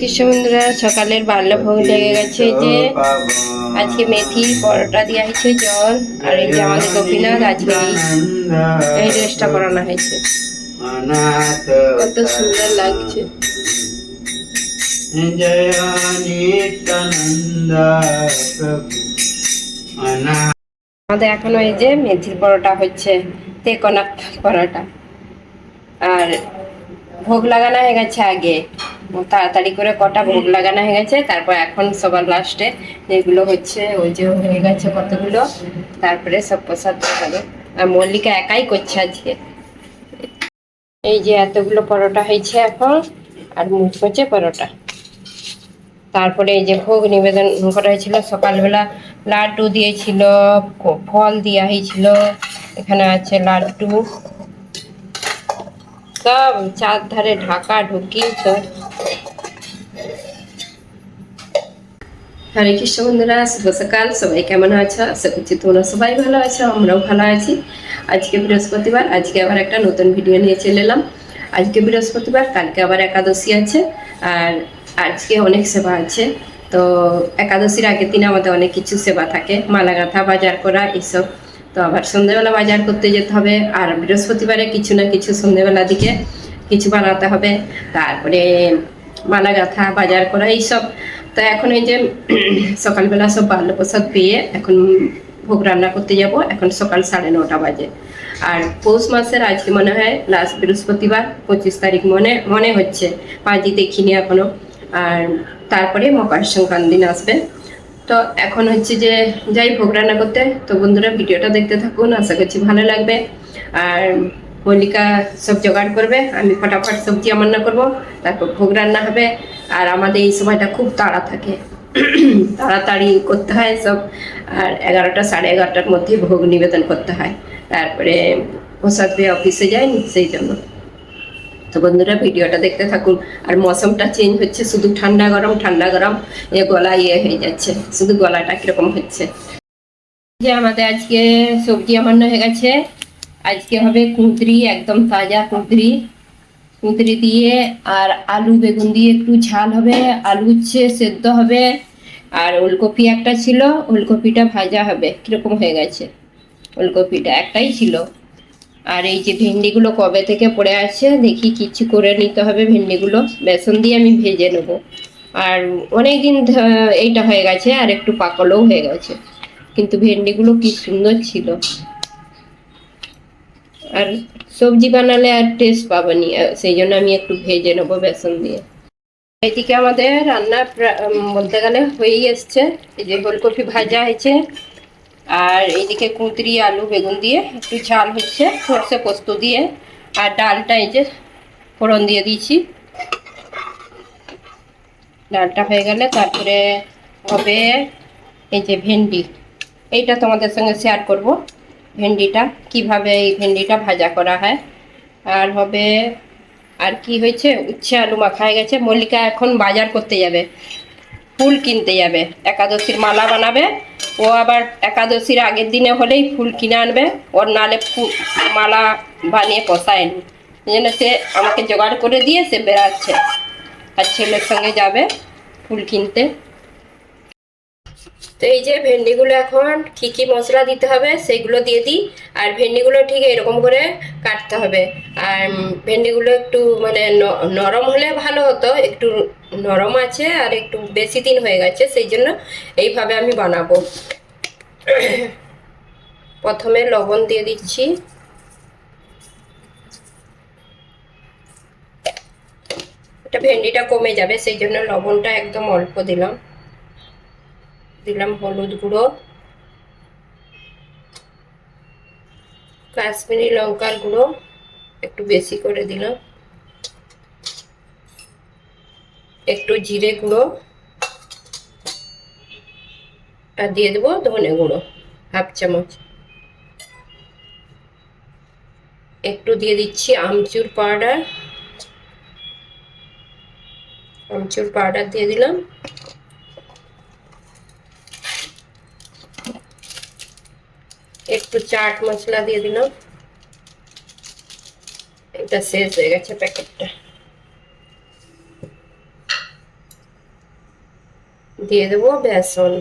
কৃষ্ণ সকালের বাল্য ভোগ লেগে গেছে যে আজকে মেথি, পরোটা দেওয়া হয়েছে, জল, আর এই যে আমাদের গোপীনাথ, আজকে এই ড্রেসটা পরানো হয়েছে। কত সুন্দর লাগছে। আমাদের এখনও এই যে মেথির পরোটা হচ্ছে তেকোনা পরোটা। আর ভোগ লাগানো হয়ে গেছে আগে। তাড়াতাড়ি করে কটা ভোগ লাগানো হয়ে গেছে তারপর এখন সবার লাস্টে যেগুলো হচ্ছে ওই যে হয়ে গেছে কতগুলো তারপরে সব প্রসাদ হবে আর মল্লিকা একাই করছে আজকে। এই যে এতগুলো পরোটা হয়েছে এখন আর মুচমুচে পরোটা। তারপরে এই যে ভোগ নিবেদন করা হয়েছিল সকালবেলা লাড্ডু দিয়েছিল ফল দেওয়া হয়েছিল এখানে আছে লাড্ডু। সব চারধারে ঢাকা ঢুকি সব হরে কৃষ্ণ বন্ধুরা, শুভ সকাল। সবাই কেমন আছো? আশা করছি তোমরা সবাই ভালো আছো, আমরাও ভালো আছি। আজকে বৃহস্পতিবার, আজকে আবার একটা নতুন ভিডিও নিয়ে চলে এলাম। আজকে বৃহস্পতিবার, কালকে আবার একাদশী আছে, আর আজকে অনেক সেবা আছে। তো একাদশীর আগের দিন আমাদের অনেক কিছু সেবা থাকে। মালা গাঁথা বাজার করা, এসব। তো আবার সন্ধ্যেবেলা বাজার করতে যেতে হবে, আর বৃহস্পতিবারে কিছু না কিছু সন্ধ্যেবেলা দিকে কিছু বানাতে হবে। তারপরে মালা গাঁথা বাজার করা, এইসব। তো এখন এই যে সকালবেলা সব বাল্য প্রসাদ পেয়ে এখন ভোগ রান্না করতে যাব, এখন সকাল সাড়ে নটা বাজে। আর পৌষ মাসের আজকে মনে হয় লাস্ট বৃহস্পতিবার, পঁচিশ তারিখ মনে মনে হচ্ছে। পাঁচই দেখিনি এখনও। আর তারপরে মকর সংক্রান্তি দিন আসবে। তো এখন হচ্ছে যে যাই ভোগ রান্না করতে, তো বন্ধুরা ভিডিওটা দেখতে থাকুন, আশা করছি ভালো লাগবে। আর মল্লিকা সব জোগাড় করবে, আমি ফটাফট সবজি রান্না করব, তারপর ভোগ রান্না হবে, আর আমাদের এই সময়টা খুব তাড়া থাকে। তাড়াতাড়ি করতে হয় সব, আর এগারোটা সাড়ে এগারোটার মধ্যে ভোগ নিবেদন করতে হয়। তারপরে প্রসাদ অফিসে যায়নি সেই জন্য। তো বন্ধুরা, ভিডিওটা দেখতে থাকুন। আর মৌসুমটা চেঞ্জ হচ্ছে, শুধু ঠান্ডা গরম ঠান্ডা গরম, এ গলা ইয়ে হয়ে যাচ্ছে, শুধু গলাটা কীরকম হচ্ছে। যে আমাদের আজকে সবজি আমান্য হয়ে গেছে। আজকে হবে কুঁদরি, একদম তাজা কুঁদরি। কুঁদরি দিয়ে আর আলু বেগুন দিয়ে একটু ঝাল হবে, আলু উচ্ছে সেদ্ধ হবে। আর ওলকপি একটা ছিল, ওলকপিটা ভাজা হবে, কীরকম হয়ে গেছে। ওলকপিটা একটাই ছিল। আর এই যে ভেন্ডিগুলো কবে থেকে পড়ে আছে, দেখি কিছু করে নিতে হবে ভেন্ডিগুলো। বেসন দিয়ে আমি ভেজে নেব। আর অনেক দিন এইটা হয়ে গেছে, আর একটু পাকলেও হয়ে গেছে। কিন্তু ভেন্ডিগুলো কি সুন্দর ছিল। আর সবজি বানালে আর টেস্ট পাবানি সেই জন্য আমি একটু ভেজে নেব বেসন দিয়ে। এদিকে আমাদের রান্না বলতে গেলে হয়েই এসছে। এই যে ফুলকপি ভাজা হয়েছে আর এইদিকে কুঁদরি, আলু, বেগুন দিয়ে একটু ঝাল হচ্ছে, সর্ষে পোস্ত দিয়ে। আর ডালটা এই যে ফোড়ন দিয়ে দিয়েছি। ডালটা হয়ে গেলে তারপরে হবে এই যে ভেন্ডি। এইটা তোমাদের সঙ্গে শেয়ার করব, ভেন্ডিটা। কীভাবে এই ভেন্ডিটা ভাজা করা হয়। আর হবে, আর কি হয়েছে? উচ্ছে আলু মাখা হয়ে গেছে। মল্লিকা এখন বাজার করতে যাবে। ফুল কিনতে যাবে। একাদশীর মালা বানাবে। ও আবার একাদশীর আগের দিনে হলেই ফুল কিনে আনবে। ওর নালে মালা বানিয়ে পোষায়নি যেন সে আমাকে জোগাড় করে দিয়ে সে বেড়াচ্ছে। আর ছেলের সঙ্গে যাবে ফুল কিনতে। তো এই যে ভেন্ডিগুলো এখন কি কি মশলা দিতে হবে সেগুলো দিয়ে দিই। আর ভেন্ডিগুলো ঠিক এরকম করে কাটতে হবে। আর ভেন্ডিগুলো একটু মানে নরম হলে ভালো হতো। একটু নরম আছে আর একটু বেশি দিন হয়ে গেছে, সেই জন্য এইভাবে আমি বানাবো। প্রথমে লবণ দিয়ে দিচ্ছি। এটা ভেন্ডিটা কমে যাবে, সেই জন্য লবণটা একদম অল্প দিলাম। দিলাম হলুদ গুঁড়ো, কাশ্মীরি লঙ্কার গুঁড়ো একটু বেশি করে দিলাম, একটু জিরে গুঁড়ো, আর দিয়ে দেবো ধনে গুঁড়ো, হাফ চামচ। একটু দিয়ে দিচ্ছি আমচুর পাউডার আমচুর পাউডার দিয়ে দিলাম। একটু চাট মশলা দিয়ে দিলাম। এটা শেষ হয়ে গেছে প্যাকেটটা। দিয়ে দেবো বেসন।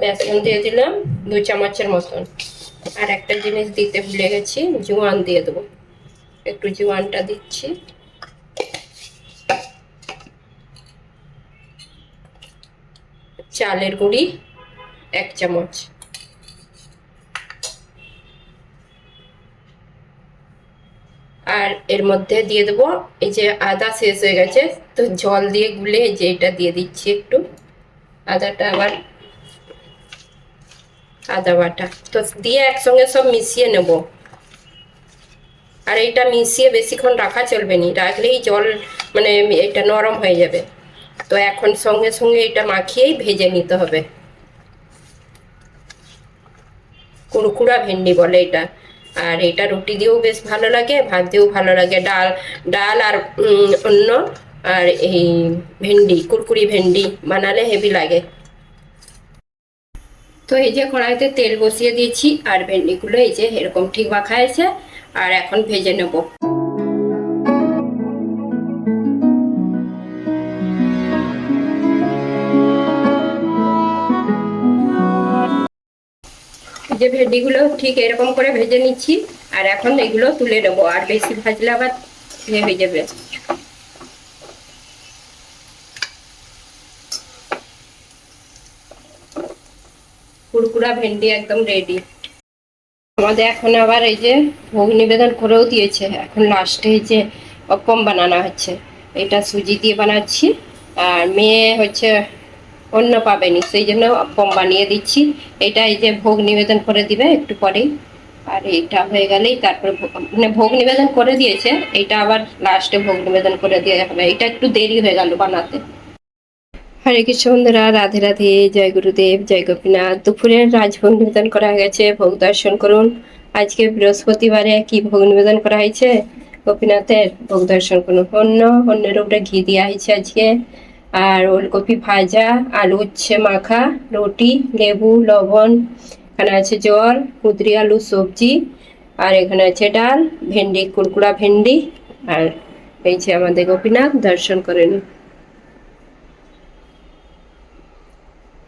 বেসন দিয়ে দিলাম দু চামচের মতন। আর একটা জিনিস দিতে ভুলে গেছি, জোয়ান দিয়ে দেবো। একটু জোয়ানটা দিচ্ছি। চালের গুঁড়ি, এক চামচ। আর এর মধ্যে দিয়ে দেবো, এই যে আদা শেষ হয়ে গেছে, তো জল দিয়ে গুলে যে এটা দিয়ে দিচ্ছি একটু। আদাটা আবার আদা বাটা। তো দিয়ে একসঙ্গে সব মিশিয়ে নেব। আর এটা মিশিয়ে বেশিক্ষণ রাখা চলবে না, রাখলেই জল মানে এটা নরম হয়ে যাবে। তো এখন সঙ্গে সঙ্গে এটা মাখিয়েই ভেজে নিতে হবে। কুড়কুড়া ভেন্ডি বলে এটা। আর এটা রুটি দিয়েও বেশ ভালো লাগে, ভাত দিয়েও ভালো লাগে। ডাল ডাল আর অন্য আর এই ভেন্ডি কুরকুরি ভেন্ডি বানালে হেভি লাগে। তো এই যে কড়াইতে তেল বসিয়ে দিয়েছি, আর ভেন্ডিগুলো এই যে এরকম ঠিক মাখা আছে আর এখন ভেজে নেব। যে ভেন্ডিগুলো ঠিক এরকম করে ভেজে নিচ্ছি, আর এখন এগুলো তুলে নেব, আর বেশি ভাজলে আবার ইয়ে হয়ে যাবে। কুড়কুড়া ভেন্ডি একদম রেডি আমাদের এখন আবার এই যে ভোগ নিবেদন করেও দিয়েছে, এখন লাস্টে এই যে অপম বানানো হচ্ছে। এটা সুজি দিয়ে বানাচ্ছি, আর মেয়ে হচ্ছে অন্য পাবেনি। সেই জন্য অপম বানিয়ে দিচ্ছি। এটা এই যে ভোগ নিবেদন করে দিবে একটু পরেই। আর এটা হয়ে গেলেই তারপরে মানে ভোগ নিবেদন করে দিয়েছে। এটা আবার লাস্টে ভোগ নিবেদন করে দেওয়া হবে। এটা একটু দেরি হয়ে গেল বানাতে। হরে কৃষ্ণ বন্ধুরা, রাধে রাধে, জয় গুরুদেব, জয় গোপীনাথ। দুপুরের রাজভোগ নিবেদন করা গেছে ভোগ দর্শন করুন। আজকে বৃহস্পতিবারে কি ভোগ নিবেদন করা হয়েছে? গোপীনাথের ভোগ দর্শন করুন। অন্য অন্যের উপরে ঘি দেওয়া হয়েছে আজকে। আর ওলকপি ভাজা, আলু উচ্ছে মাখা, রুটি, লেবু, লবণ, এখানে আছে জল, কুদরি আলু, সবজি, আর এখানে আছে ডাল, ভেন্ডি, কুড়কুড়া ভেন্ডি, আর এই যে আমাদের গোপীনাথ, দর্শন করে নিন।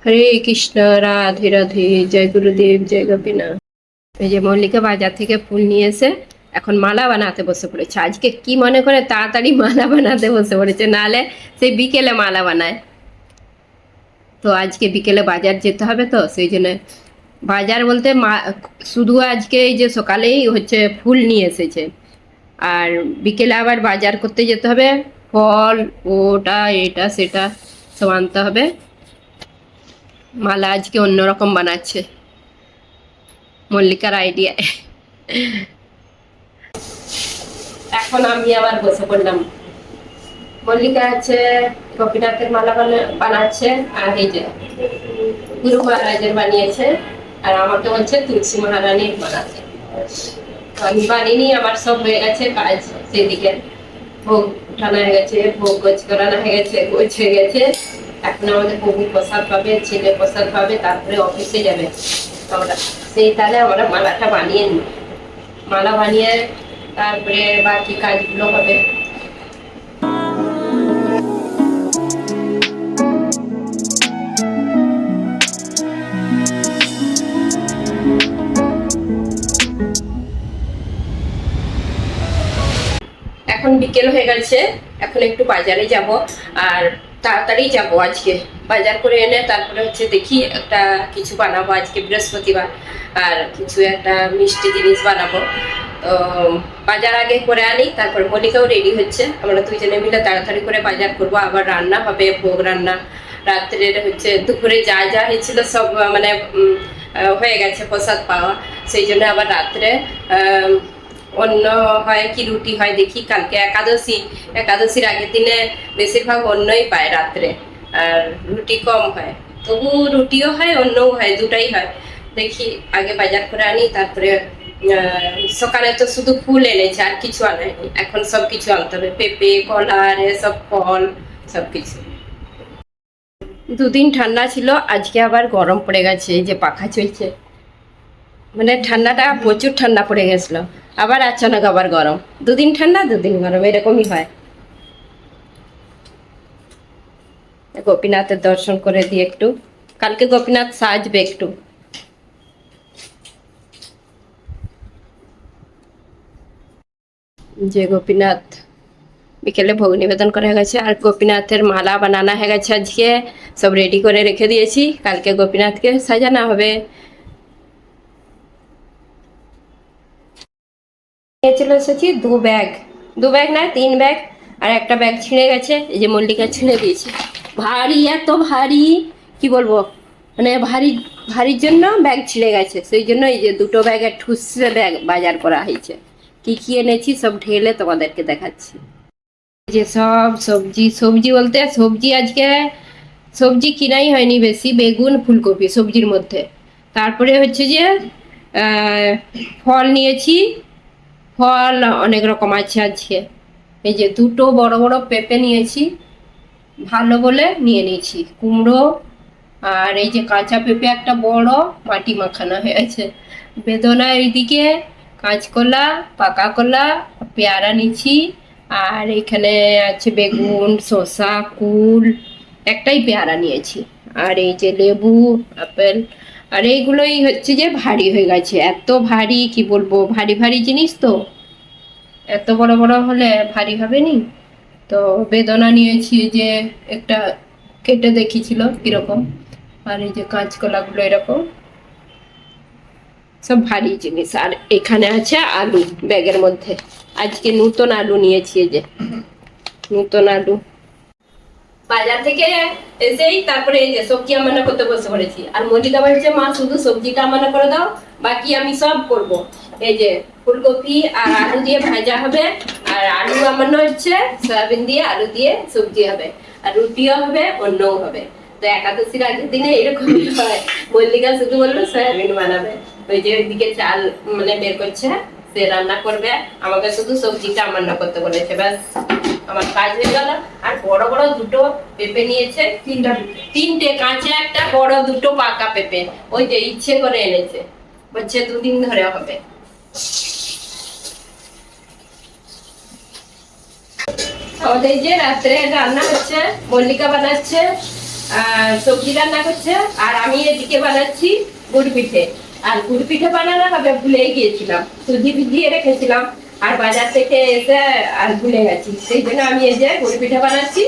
হরে কৃষ্ণ, রাধে রাধে, জয় গুরুদেব, জয় গোপীনাথ। এই যে মল্লিকা বাজার থেকে ফুল নিয়ে এসে এখন মালা বানাতে বসে পড়েছে। আজকে কি মনে করে তাড়াতাড়ি মালা বানাতে বসে পড়েছে, নালে সেই বিকেলে মালা বানায়। তো আজকে বিকেলে বাজার যেতে হবে তো, সেই জন্য বাজার বলতে মা, শুধু আজকে এই যে সকালেই হচ্ছে ফুল নিয়ে এসেছে। আর বিকেলে আবার বাজার করতে যেতে হবে, ফল, ওটা, এটা, সেটা সব আনতে হবে। মালা আজকে অন্যরকম বানাচ্ছে। মল্লিকার আইডিয়া এখন আমি আবার বসে পড়লাম। মল্লিকা আছে, গোপীনাথের মালা বানা- বানাচ্ছে, আর এই যে গুরু মহারাজের বানিয়েছে, আর আমাকে বলছে তুলসী মহারানীর বানাতে আমি বানিনি আমার সব হয়ে গেছে, কাজ সেদিকে। ভোগ উঠানো হয়ে গেছে, ভোগ গোছ করানো হয়ে গেছে, গোছ হয়ে গেছে। এখন আমাদের প্রভু প্রসাদ পাবে ছেলে প্রসাদ পাবে, তারপরে অফিসে যাবে। আমরা সেই তাহলে আমরা মালাটা বানিয়ে নিই। মালা বানিয়ে তারপরে বাকি কাজগুলো হবে। এখন বিকেল হয়ে গেছে, এখন একটু বাজারে যাব আর তাড়াতাড়ি যাব আজকে। বাজার করে এনে তারপরে হচ্ছে দেখি একটা কিছু বানাবো আজকে বৃহস্পতিবার, আর কিছু একটা মিষ্টি জিনিস বানাবো। তো বাজার আগে করে আনি, তারপর মনিকাও রেডি হচ্ছে। আমরা দুইজনে মিলে তাড়াতাড়ি করে বাজার করব। আবার রান্না হবে, ভোগ রান্না। রাত্রের হচ্ছে দুপুরে যা যা হয়েছিল সব মানে হয়ে গেছে প্রসাদ পাওয়া। সেই জন্য আবার রাত্রে অন্য হয় কি রুটি হয় দেখি। কালকে একাদশী। একাদশীর আগের দিনে বেশিরভাগ অন্যই পায় রাত্রে। আর রুটি কম হয়। তবু রুটিও হয় অন্যও হয়, দুটাই হয়। দেখি আগে বাজার করে আনি, তারপরে সকালে তো শুধু ফুল এনেছে, আর কিছু আনেনি। এখন সব কিছু আনতে হবে। পেঁপে, কলা, আর সব ফল সব কিছু দুদিন ঠান্ডা ছিল, আজকে আবার গরম পড়ে গেছে যে পাখা চলছে। মানে ঠান্ডাটা, প্রচুর ঠান্ডা পড়ে গেছিল। আবার আচানক আবার গরম। দুদিন ঠান্ডা, দুদিন গরম, এরকমই হয়। গোপীনাথের দর্শন করে দিই একটু। কালকে গোপীনাথ সাজবে একটু। যে গোপীনাথ বিকেলে ভোগ নিবেদন করা হয়ে গেছে, আর গোপীনাথের মালা বানানো হয়ে গেছে আজকে। সব রেডি করে রেখে দিয়েছি। কালকে গোপীনাথকে সাজানো হবে। চলে এসেছি দু ব্যাগ। দু ব্যাগ না, তিন ব্যাগ, আর একটা ব্যাগ ছিঁড়ে গেছে। এই যে মল্লিকা ছিঁড়ে দিয়েছে। ভারী, এত ভারী! কি বলব? মানে ভারী, ভারীর জন্য ব্যাগ ছিঁড়ে গেছে। সেই জন্য এই যে দুটো ব্যাগের ঠুসে ব্যাগ বাজার করা হয়েছে। কি কি এনেছি সব ঢেলে তোমাদেরকে দেখাচ্ছি। যে সব সবজি সবজি বলতে সবজি আজকে সবজি কিনাই হয়নি বেশি, বেগুন, ফুলকপি সবজির মধ্যে। তারপরে হচ্ছে যে ফল নিয়েছি। ফল অনেক রকম আছে আজকে। এই যে দুটো বড় বড় পেঁপে নিয়েছি, ভালো বলে নিয়ে নিয়েছি। কুমড়ো আর এই যে কাঁচা পেঁপে একটা বড়, মাটি মাখানো হয়েছে বেদনা এইদিকে কাঁচকলা পাকা কলা, পেয়ারা নিচ্ছি আর এখানে আছে বেগুন, শসা, কুল, একটাই পেয়ারা নিয়েছি। আর এই যে লেবু, আপেল, আর এইগুলোই হচ্ছে যে ভারী হয়ে গেছে। এত ভারী, কি বলব, ভারী ভারী জিনিস তো। এত বড় বড় হলে ভারী হবে নি? তো বেদনা নিয়েছি যে একটা কেটে দেখিছিল কীরকম। আর এই যে কাঁচকলাগুলো এরকম। সব ভারী জিনিস। আর এখানে আছে আলু ব্যাগের মধ্যে। আজকে নতুন আলু নিয়েছি যে। নতুন আলু। বাজার থেকে এসেই তারপরে এই যে সবজি আমানা করতে বসে পড়েছি। আর মল্লিকা বলছে, মা, শুধু সবজিটা আমানা করে দাও, বাকি আমি সব করব। এই যে ফুলকপি আর আলু দিয়ে ভাজা হবে। আর আলু আমানো হচ্ছে সয়াবিন দিয়ে আলু দিয়ে সবজি হবে। আর রুটিও হবে অন্যও হবে। তো একাদশীর আগের দিনে এরকমই হয়। মল্লিকা শুধু বলল, সয়াবিন বানাবে। ওই যে ওইদিকে চাল মানে বের করছে সে রান্না করবে। আমাকে শুধু সবজিটা রান্না করতে বলেছে ব্যাস। আমার কাজ হয়ে গেল। আর বড় বড় দুটো পেঁপে নিয়েছে। তিনটা তিনটে কাঁচা একটা বড় দুটো পাকা পেঁপে। ওই যে ইচ্ছে করে এনেছে। বলছে দুদিন ধরে হবে। আমাদের যে রাত্রে রান্না হচ্ছে মল্লিকা বানাচ্ছে সবজি রান্না করছে আর আমি এদিকে বানাচ্ছি গুড় পিঠে। আর গুড় পিঠে বানানো হবে ভুলে গিয়েছিলাম। সুজি ভিজিয়ে রেখেছিলাম, আর বাজার থেকে এসে আর ভুলে গেছি। সেই জন্য আমি এই যে গুড় পিঠে বানাচ্ছি।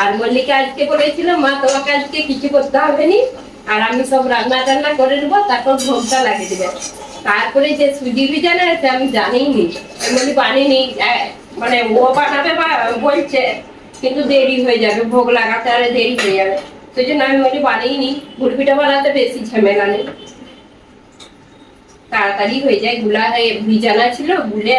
আর মল্লিকা আজকে বলেছিল, মা, তোমাকে আজকে কিছু করতে হবে নি আর আমি সব রান্না টান্না করে নেব, তারপর ভোগটা লাগিয়ে দেবে। তারপরে যে সুজি ভিজানো আছে, আমি জানিই নি আমি বলি, বানিনি। মানে ও বানাবে বলছে, কিন্তু দেরি হয়ে যাবে, ভোগ লাগাতে আরে দেরি হয়ে যাবে। সেই জন্য আমি বলি, বানিয়ে নি। গুড় বানাতে বেশি ঝামেলা নেই। তাড়াতাড়ি হয়ে যায়। গুলা হয়ে ভিজানা ছিল, গুলে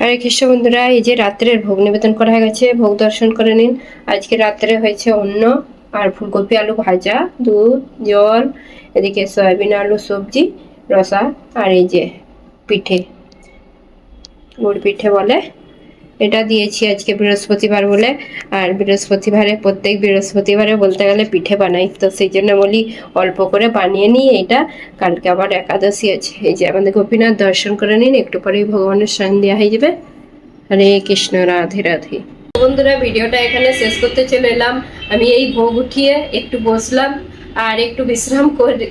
হরে কৃষ্ণ বন্ধুরা, এই যে রাত্রের ভোগ নিবেদন করা হয়ে গেছে, ভোগ দর্শন করে নিন। আজকে রাত্রে হয়েছে অন্ন আর ফুলকপি, আলু ভাজা, দুধ, জল, এদিকে সয়াবিন, আলু, সবজি, রসা আর এই যে পিঠে। গুড় পিঠে বলে। এটা দিয়েছি আজকে বৃহস্পতিবার বলে। আর বৃহস্পতিবারে, প্রত্যেক বৃহস্পতিবারে বলতে গেলে পিঠে বানাই। তো সেই জন্য বলি অল্প করে বানিয়ে নিই এটা। কালকে আবার একাদশী আছে। এই যে আমাদের গোপীনাথ দর্শন করে নিন, একটু পরেই ভগবানের সন্ধ্যা হয়ে যাবে। হরে কৃষ্ণ, রাধে রাধে। বন্ধুরা, ভিডিওটা এখানে শেষ করতে চলে এলাম। আমি এই ভোগ উঠিয়ে একটু বসলাম। আর একটু বিশ্রাম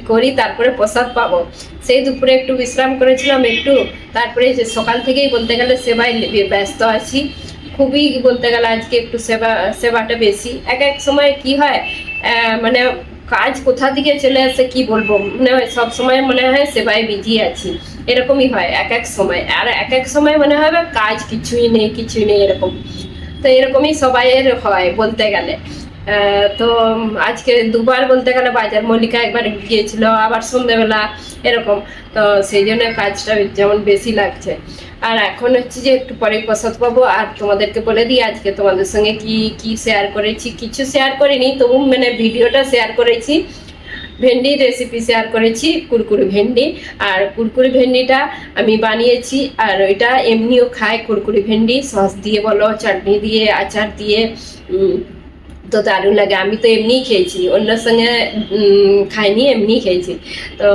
করি- তারপরে প্রসাদ পাবো। সেই দুপুরে একটু বিশ্রাম করেছিলাম একটু, তারপরে সকাল থেকেই বলতে গেলে সেবায় ব্যস্ত আছি। খুবই বলতে গেলে আজকে একটু সেবা, সেবাটা বেশি। এক এক সময় কি হয় মানে কাজ কোথা থেকে চলে আসে কি বলব? মনে হয় সব সময় মনে হয় সেবায় বিজি আছি। এরকমই হয় এক এক সময়। আর এক এক সময় মনে হয় কাজ কিছুই নেই কিছুই নেই এরকম। তো এরকমই সবাইয়ের হয় বলতে গেলে। তো আজকে দুবার বলতে গেলে বাজার মল্লিকা একবার গিয়েছিল, আবার সন্ধ্যেবেলা এরকম। তো সেই জন্য কাজটা যেমন বেশি লাগছে। আর এখন হচ্ছে যে একটু পরে প্রসাদ পাবো, আর তোমাদেরকে বলে দিই আজকে তোমাদের সঙ্গে কি কি শেয়ার করেছি। কিছু শেয়ার করিনি, তবু মানে ভিডিওটা শেয়ার করেছি। ভেন্ডির রেসিপি শেয়ার করেছি, কুরকুরি ভেন্ডি। আর কুরকুরি ভেন্ডিটা আমি বানিয়েছি, আর ওইটা এমনিও খায় কুরকুরি ভেন্ডি। সস দিয়ে বলো, চাটনি দিয়ে, আচার দিয়ে তো দারুণ লাগে। আমি তো এমনিই খেয়েছি। অন্যের সঙ্গে খাইনি, এমনিই খেয়েছি। তো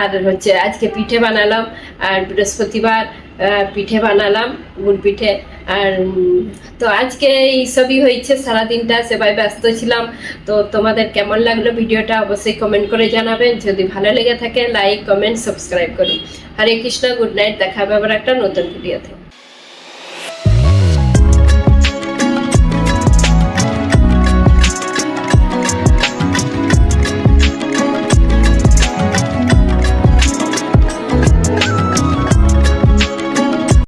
আর হচ্ছে আজকে পিঠে বানালাম, আর বৃহস্পতিবার পিঠে বানালাম, গুড় পিঠে, আর তো আজকে এইসবই হয়েছে, সারাদিনটা সেবাই ব্যস্ত ছিলাম। তো তোমাদের কেমন লাগল ভিডিওটা অবশ্যই কমেন্ট করে জানাবেন যদি ভালো লেগে থাকে লাইক কমেন্ট সাবস্ক্রাইব করুন হরে কৃষ্ণ গুড নাইট দেখা হবে আবার একটা নতুন ভিডিওতে